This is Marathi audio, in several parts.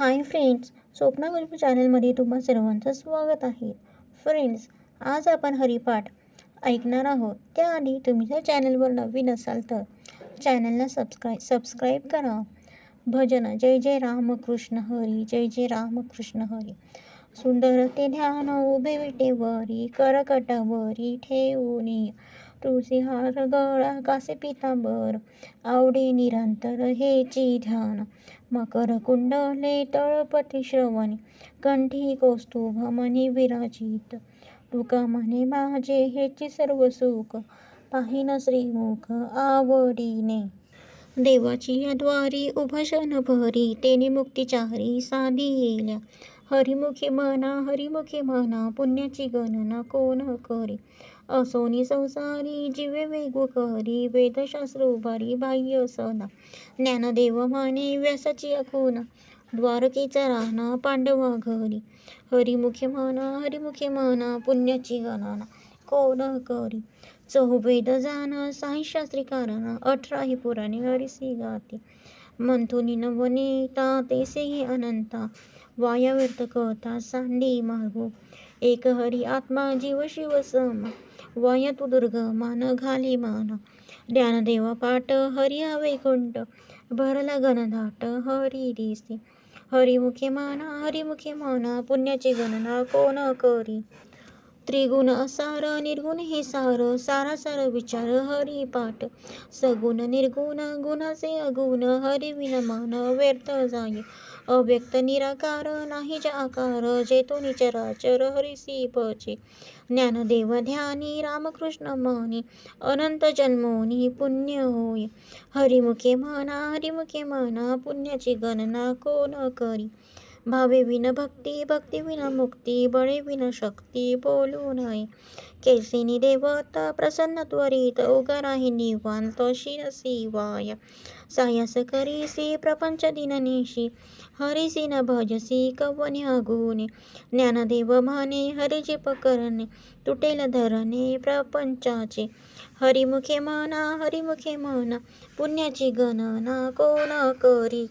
हाय फ्रेंड्स स्वप्ना गुरु चॅनलमध्ये तुम्हा सर्वांचं स्वागत आहे. फ्रेंड्स आज आपण हरिपाठ ऐकणार आहोत. त्याआधी तुम्ही जर चॅनलवर नवीन असाल तर चॅनलला सबस्क्राईब सबस्क्राईब करा. भजन जय जय रामकृष्ण हरी जय जय रामकृष्ण हरी. सुंदर ते ध्यान उभे विटेवरी करकटावरी ठेवूनी तुळशी हार गळा कासे पितांबर आवडे निरंतर हेची ध्यान. मकर कुंडले तळपती श्रवणी कंठी कौस्तुभ मनी विराजित. तुका माझे हेची सर्व सुख पाहिन श्रीमुख आवडीने. देवाची या द्वारी उभशन भरी तेने मुक्तिचारी साधी येल्या. हरिमुखी म्हणा हरिमुखी म्हणा पुण्याची गणना कोण करी? असोनी संसारी जीवे वेगू करी वेदशास्त्र उभारी बाह्य सदा ज्ञानदेव माने व्यासाची अखुना द्वारकेचा राहणा पांडवा घरी. हरिमुखे म्हणा हरिमुखे म्हणा पुण्याची गणना कोण करी? चहुवेद जाण साईशास्त्री कारण अठराही पुराणे हरिसी गाते. मंथुनी नवनीता तेसेही अनंता. वाया व्यर्थ कथा सांडी मार्गो एक हरी आत्मा जीव शिव समा. वय तू दुर्गमान घाली मान. ज्ञानदेव पाठ हरी वैकुंठ भरला गणधाट हरी दिसे हरिमुखे माना हरिमुखे माना पुण्याची गणना कोण करी? त्रिगुण असार निर्गुण हे सार सारासार विचार हरी पाठ. सगुण निर्गुण गुणाचे अगुण हरी विनमान व्यर्थ जाई. अव्यक्त निराकार नाही जा आकार जेतो निचराचर हरिसी पचे ज्ञानदेव ध्यानी रामकृष्ण मानी अनंत जन्मोनी पुण्य होय. हरिमुखे म्हणा हरिमुखे म्हणा पुण्याची गणना कोण करी? भावे विन भक्ती भक्ती विना मुक्ती बळे विन शक्ती बोलू नये. केसिनी देवत प्रसन्न त्वरित उगराही निवांत शिरसी शिवाय सायस करीसी प्रपंच दिननिशी हरिसी न भजसी कवने अगुणे ज्ञानदेव म्हणे हरिजी पकरणे तुटेल धरणे प्रपंचाचे. हरिमुखे म्हणा हरिमुखे म्हणा पुण्याची गणना कोण करी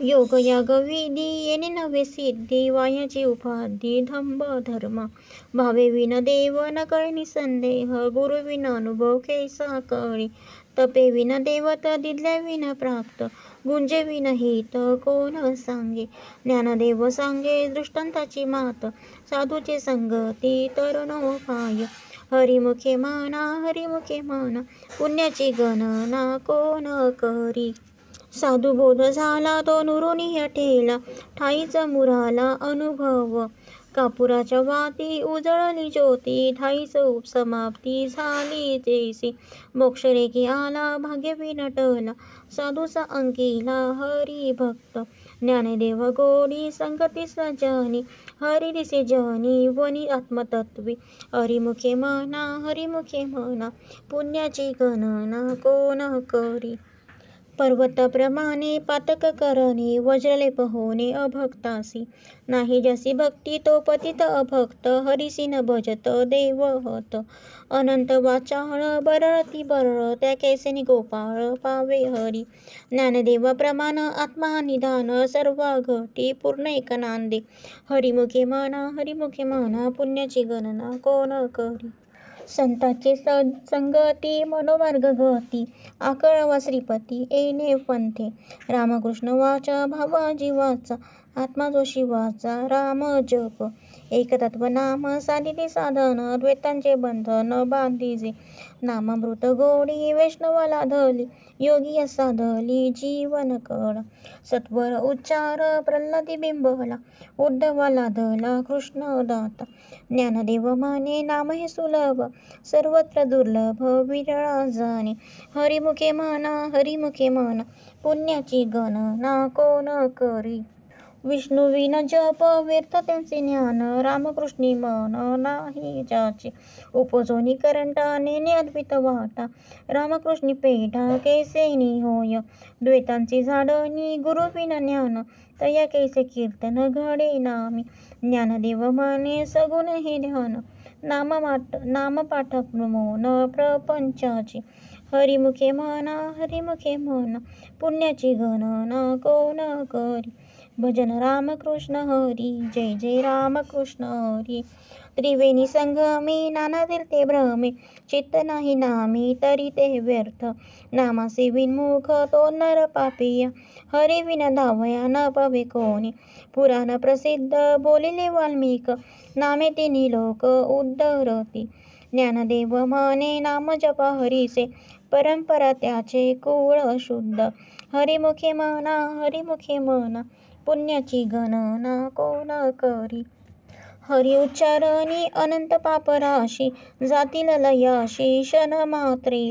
योग याग विधी येणे नवे सिद्धी वायाची उपाधी धंब धर्म भावे विन देव न कळणी निसंदेह गुरु विन अनुभव कैसा कळी तपे विन देवत दिदल्या विन प्राप्त गुंजे विन हित कोण सांगे। ज्ञानदेव सांगे दृष्टांताची मात साधूचे संगती तरुण पाय। हरिमुखे माना हरिमुखे माना पुण्याची गणना कोण करी। साधू बोध झाला तो नुरुनी ठेला ठाईच मुराला अनुभव. कापुराच्या वाती उजळली ज्योती. ठाईच उपसमाप्ती झाली जैसी. मोक्षरेखी आला भाग्य विनटला साधूचा अंकिला हरी भक्त. ज्ञानदेव गोडी संगती सजनी. हरी दिसे जनी वनी आत्मतत्वी. हरिमुखे म्हणा हरिमुखे म्हणा पुण्याची गणना कोण करी? पर्वताप्रमाणे पातक करणे वज्रलेप होणे अभक्तासी नाही जसी भक्ती तो पतित अभक्त. हरिसी न भजत देव हत. अनंत वाचाळ बरळती बरळ. त्या कैसेनी गोपाळ पावे हरी. ज्ञानदेवा प्रमाण आत्मा निधान सर्वा घटी पूर्ण एक नांदे. हरिमुखे म्हणा हरिमुखे म्हणा पुण्याची गणना कोण करी? संतांची संगती मनोमार्ग गती आकळवा श्रीपती येणे पंथे. रामकृष्ण वाचा भावा जीवाचा आत्मा जो शिवाचा राम जप. एकतत्व नाम साधिती साधन द्वैतांचे बंधन बांधिजे. नामामृत गोडी वैष्णवाला धली योगी साधली जीवन कळ सत्वर उच्चार प्रल्हादी बिंबला उद्धवाला धला कृष्ण दाता ज्ञानदेव माने नाम हे सुलभ. सर्वत्र दुर्लभ विरळा जाणे. हरिमुखे म्हणा हरिमुखे म्हणा पुण्याची गणना कोण करी? विष्णुविन जप व्यर्थ त्यांचे ज्ञान. रामकृष्णी मन नाही ज्याचे उपजोनी करंटा नेने अद्वित वाटा. रामकृष्णी पेढा कैसेनी होय. द्वैतांची झाडणी गुरुविन ज्ञान. तया कैसे कीर्तन घडे नामी. ज्ञानदेव माने सगुण हे ध्यान. नामपाठ नामपाठ मौन प्रपंचाची. हरिमुखे म्हणा हरिमुखे म्हणा. पुण्याची गणना कोण करी? भजन रामकृष्ण हरी जय जय रामकृष्ण हरी। त्रिवेणी संगमी नाना तीर्थे भ्रमे चित्त नाही नामी तरी ते व्यर्थ। नामासे विनमुख तो नर पापिया। हरि विन धावया न पवे कोणी। पुराण प्रसिद्ध बोलिले वाल्मिक। नामे तिन्ही लोक उद्धरती ज्ञानदेव म्हणे नाम जप हरीचे परंपरा त्याचे कुळ शुद्ध। हरिमुखे म्हणा हरिमुखे म्हणा। पुण्याची गणना कोण करी? हरी उच्चारणी अनंत पापराशी जातील लयाशी शन मात्रे.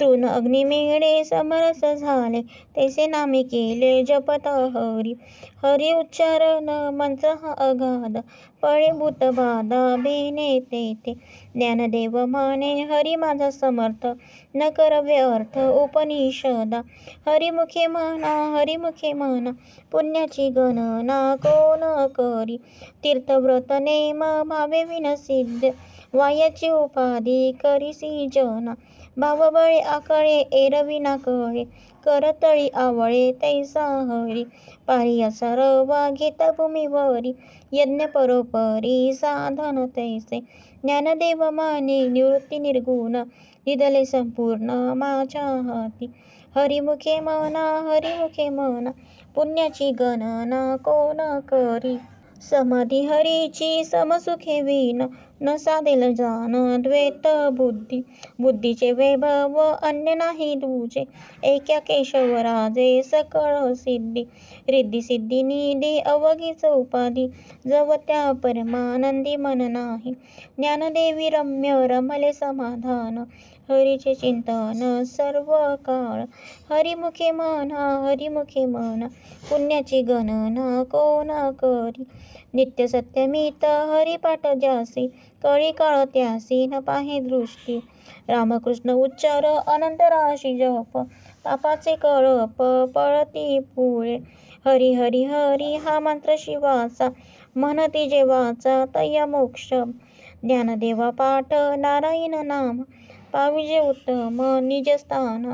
तृण अग्निमेळे समरस झाले तैसे नामे केले जपत हरी. हरी उच्चारण मंत्र अगाध पळे भूत बाधा बेने तेथे ज्ञानदेव माने हरी माझा समर्थ न कर व्यर्थ उपनिषदा. हरिमुखे म्हणा हरिमुखे म्हणा पुण्याची गणना कोण करी? तीर्थव्रत नेम भावे विनसिद्ध वायाची उपाधी करीसी जना. भावबळे आकळे एरविना कळे करतळी आवळे तैसा हरी पारियाचा रवा घेता भूमीवरी यज्ञ परोपरी साधन तैसे ज्ञानदेव माने निवृत्ती निर्गुण निदले संपूर्ण माझ्या हाती. हरिमुखे म्हणा हरिमुखे म्हणा पुण्याची गणना कोण करी? समाधी हरीची समसुखे विन न साधेल जान द्वैत बुद्धी. बुद्धीचे वैभव अन्य नाही तुझे एका केशवराजे सकळ सिद्धी. रिद्धी सिद्धी निधी अवघीच उपाधी. जव त्या परमानंदी मन नाही. ज्ञानदेवी रम्य रमले समाधान. हरीचे चिंतन सर्व काळ. हरिमुखे म्हणा हरिमुखे म्हणा पुण्याची गणना कोणा करी? नित्य सत्यमित हरिपाठ ज्यासी कळी काळ त्यासी न पाहे दृष्टी. रामकृष्ण उच्चार अनंत राशी जप पापाचे कळप पळती पुळे. हरी हरी हरी हा मंत्र शिवाचा म्हणती जे वाचा तया मोक्ष. ज्ञानदेवा पाठ नारायण नाम पाविजे उत्तम निजस्थान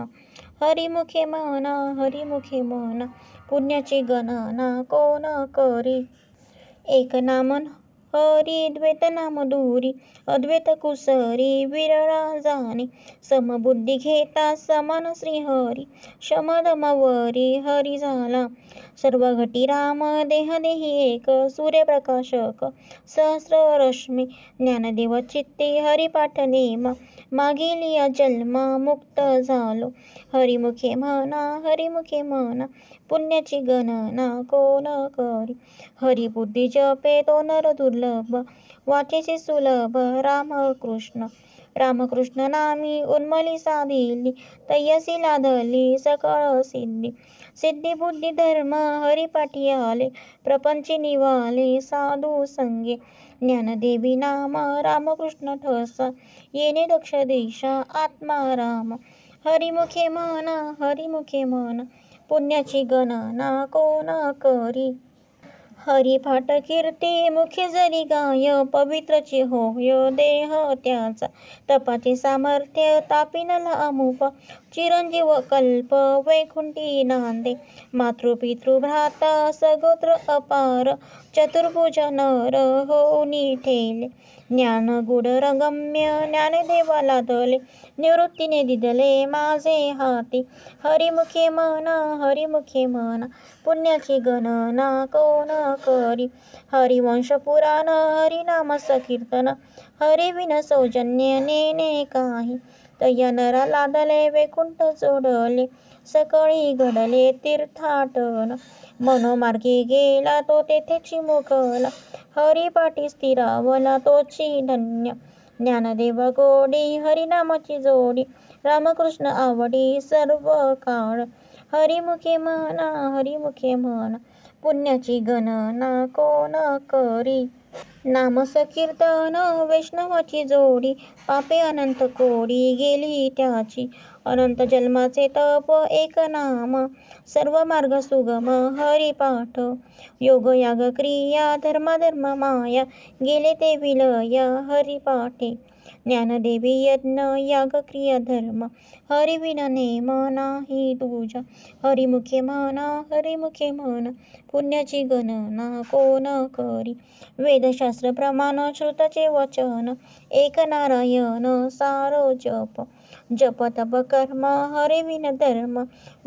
हरिमुखे म्हणा हरिमुखे म्हणा पुण्याची गणना कोण करी? एक नामन हरी द्वैत नाम दूरी अद्वैत कुसरी विरळा जाणे समबुद्धी घेता समान श्रीहरी शमदमवरी हरी झाला सर्व घटी राम देह देही एक सूर्यप्रकाशक सहस्र रश्मी ज्ञानदेव चित्ते हरिपाठ नेम मागेलिया जन्म मुक्त झालो. हरिमुखे म्हणा हरिमुखे म्हणा पुण्याची गणना कोण करी? हरिबुद्धी जपे तो नर दुर्लभ वाचेचे सुलभ राम कृष्ण रामकृष्ण नामी उन्मली साधिली तयसी लाधली सकळ सिद्धी. सिद्धी बुद्धी धर्म हरिपाठी आले प्रपंची निवाले साधू संगे. ज्ञानदेवी नाम रामकृष्ण ठसा येणे दक्ष दिशा आत्मा राम. हरिमुखे म्हणा हरिमुखे म्हणा पुण्याची गणना कोण करी? हरिपाठ कीर्ती मुखे जरी गाय पवित्रची होय देह त्याचा. तपाचे सामर्थ्य तापिनला अमुप चिरंजीव कल्प वैकुंठी नांदे. मातृपितृ भ्राता सगोत्र अपार चतुर्भुज नर होऊनी ठेले. ज्ञान गुड रगम्य ज्ञानदेवाला दले. निवृत्तीने दिदले माझे हाती. हरिमुखे म्हणा हरिमुखे म्हणा पुण्याची गणना कोण करी? हरिवंश पुराण हरिनाम संकीर्तन हरिविन सौजन्य नेने काही. तया नरा लादले वैकुंठ जोडले सकळी घडले तीर्थाटन. मनोमार्गी गेला तो तेथे चिमुकला हरिपाठी स्थिरावला तोची धन्य. ज्ञानदेव गोडी हरिनामाची जोडी रामकृष्ण आवडी सर्व काळ हरिमुखे म्हणा हरिमुखे म्हणा पुण्याची गणना कोण करी? नाम संकीर्तन वैष्णवाची जोडी पापे अनंत कोडी गेली त्याची. अनंत जन्माचे तप एक नाम सर्व मार्ग सुगम हरिपाठ. योग याग क्रिया धर्माधर्म माया गेले ते विलया हरिपाठे. ज्ञानदेवी यज्ञ याग क्रिया धर्म हरिविन नेम नाही तुझा हरिमुखे म्हणा हरिमुखे म्हणा पुण्याची गणना कोण करी? वेदशास्त्र प्रमाण श्रुताचे वचन। एक नारायण सारो जप। जप तप कर्म हरिविन धर्म।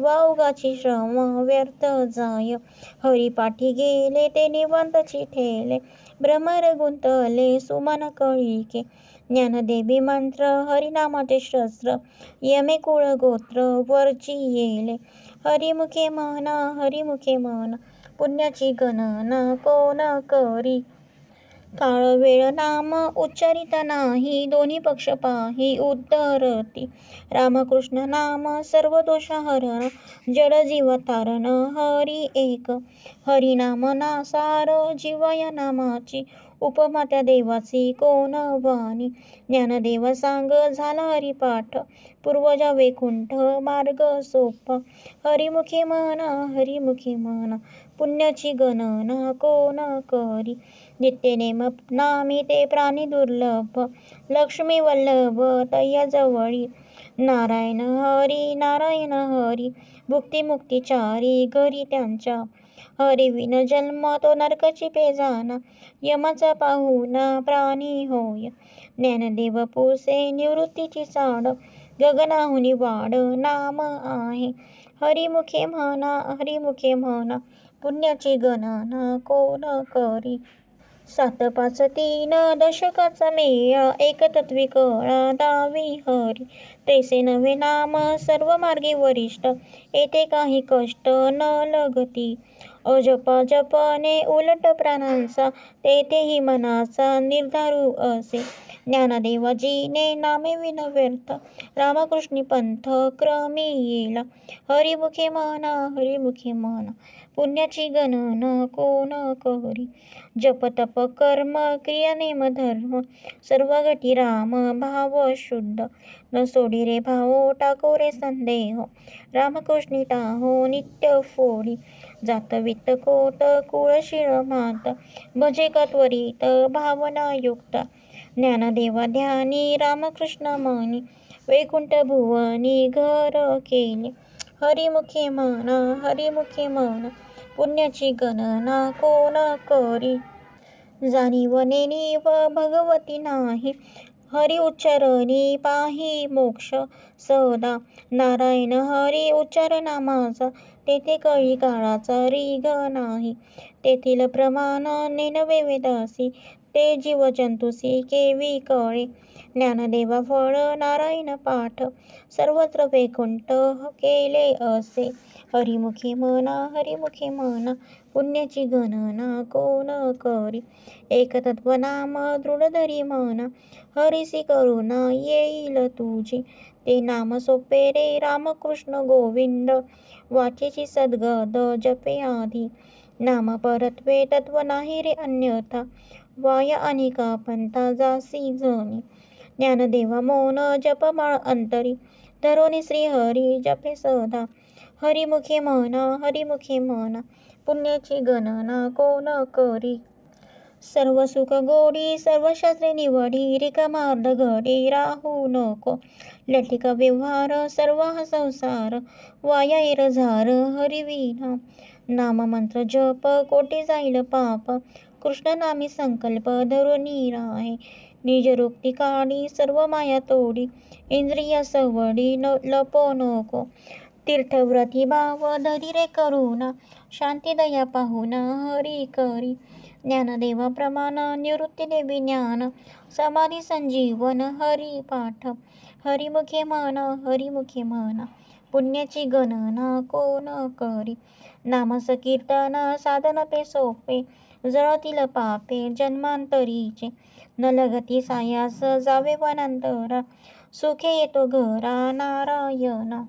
वाऊगाची श्रम व्यर्थ जाय। हरिपाठी गेले ते निवंत चिठेले भ्रमर गुंतले सुमन कळिके। ज्ञानदेवी मंत्र हरिनामाचे शस्त्र यमे कुळ गोत्र वरची येले. हरिमुखे म्हणा हरिमुखे म्हणा पुण्याची गणना कोण करी? काळ वेळ नाम उच्चारित नाही दोन्ही पक्ष पाही उद्धरती. रामकृष्ण नाम सर्व दोष हरण जड जीव तारण हरी एक. हरिनाम नासार जीवया नामाची उपमा त्या देवाची कोण वाणी? ज्ञानदेव सांग झाला हरिपाठ पूर्वजा वैकुंठ मार्ग सोप. हरिमुखी म्हणा हरिमुखी म्हणा पुण्याची गणना कोण करी? नित्यनेम नामी ते प्राणी दुर्लभ लक्ष्मी वल्लभ तया जवळी. नारायण हरी नारायण हरी भुक्ती मुक्तीचारी घरी त्यांच्या हरिविन जन्म तो नरकची पेजाना यमाचा पाहुणा प्राणी होय. ज्ञानदेव पुसे निवृत्तीची साड गगनाहुनी वाड नाम आहे. हरिमुखे म्हणा हरिमुखे म्हणा पुण्याची गणना कोण करी? सात पाच तीन दशकाचा मेळा एक तत्वी कळा दावी हरी. तैसे नवे नाम सर्व मार्गी वरिष्ठ येथे काही कष्ट न लगती. अजप जपने उलट प्राणांचा तेथेही मनाचा निर्धारू असे. ज्ञानदेवाजीने नामे विन व्यर्थ रामकृष्णी पंथ क्रमी येला हरिमुखे म्हणा हरिमुखे म्हणा पुण्याची गणना कोण करी? जप तप कर्म क्रिया नेम धर्म. सर्व गटी राम भाव शुद्ध. न सोडी रे भाव टाको रे संदेह. रामकृष्णी टाहो नित्य फोडी. जात वित्त कोट कुळशीळ मात. भजे का त्वरित भावना युक्त. ज्ञानदेवा ध्यानी रामकृष्ण मनी वैकुंठ भुवनी घर केले. हरिमुखे म्हणा हरिमुखे म्हणा पुण्याची गणना कोण करी? जाणीव नेणीव भगवती नाही. हरी उच्चारणी पाही मोक्ष सदा. नारायण हरी उच्चार माझा. तेथे कळी काळाचा रीग नाही. तेथील प्रमाण नेनवे वेदासी. ते जीवजंतुसी केवी कळे ज्ञानदेवा फळ नारायण पाठ सर्वत्र वैकुंठ केले असे. हरिमुखी म्हणा हरिमुखी म्हणा पुण्याची गणना कोण करी? एकतत्व नाम दृढधरी म्हणा हरिसी करुणा येईल तुझी. ते नाम सोपे रे रामकृष्ण गोविंद वाचेची सद्गद जपे आधी. नाम परत्वे तत्व नाही रे अन्यथा वाया अनिका पंथा जासी जनी ज्ञानदेवा मौन जपमाळ अंतरी. धरोनी श्रीहरी जपे सदा. हरिमुखे म्हणा हरिमुखे म्हणा पुण्याची गणना कोण करी? सर्व सुख गोडी सर्व शास्त्रे निवडी. रिकामार्ध घडी राहू नको. लठिक व्यवहार सर्व संसार. वाया एरझार हरिविना नाम मंत्र जप कोटी जाईल पाप. कृष्ण नामी संकल्प धरुनी राहे निजरुक्ती काढी सर्व माया तोडी. इंद्रिय सवडी न लपो नको. तीर्थव्रती भाव धरी रे करुणा. शांती दया पाहुना हरी करी. ज्ञानदेवा प्रमाण निवृत्ती देवी ज्ञान. समाधी संजीवन हरी पाठ. हरिमुखे म्हणा हरिमुखे म्हणा पुण्याची गणना कोण करी? नामसकीर्तन साधन पे सोपे. जळतील पापे जन्मांतरीचे. न लगती सायास जावे वनांतरा. सुखे येतो घरा नारायणा.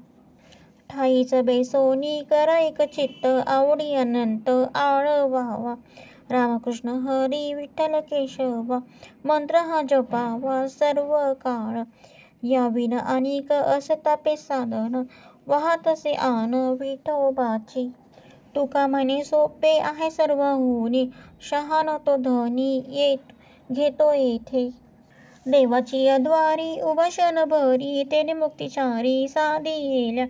ठाईच बेसोनी करा एक चित्त. आवडी अनंत आळवावा. रामकृष्ण हरी विठ्ठल केशव. मंत्र हा जपावा सर्व काळ. या अनेक असतापे साधन. वाहतसे आन विठोबाची. तुका म्हणे सोपे आहे सर्व होणे, शहाण तो धनी येत घेतो येथे. देवाची द्वारी उभा क्षणभरी तेने मुक्तिचारी साधिएल्या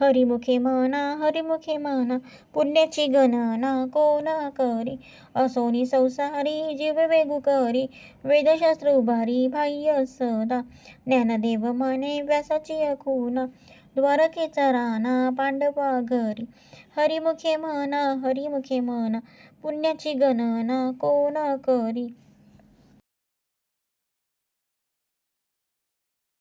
हरिमुखे म्हणा हरिमुखे म्हणा पुण्याची गणना कोण करी? असोनी संसारी जीव वेगु करी. वेदशास्त्र उभारी बाह्य सदा ज्ञानदेव म्हणे व्यासाची खुना द्वारकेचा राणा पांडवा घरी. हरिमुखे म्हणा हरिमुखे म्हणा पुण्याची गणना कोण करी?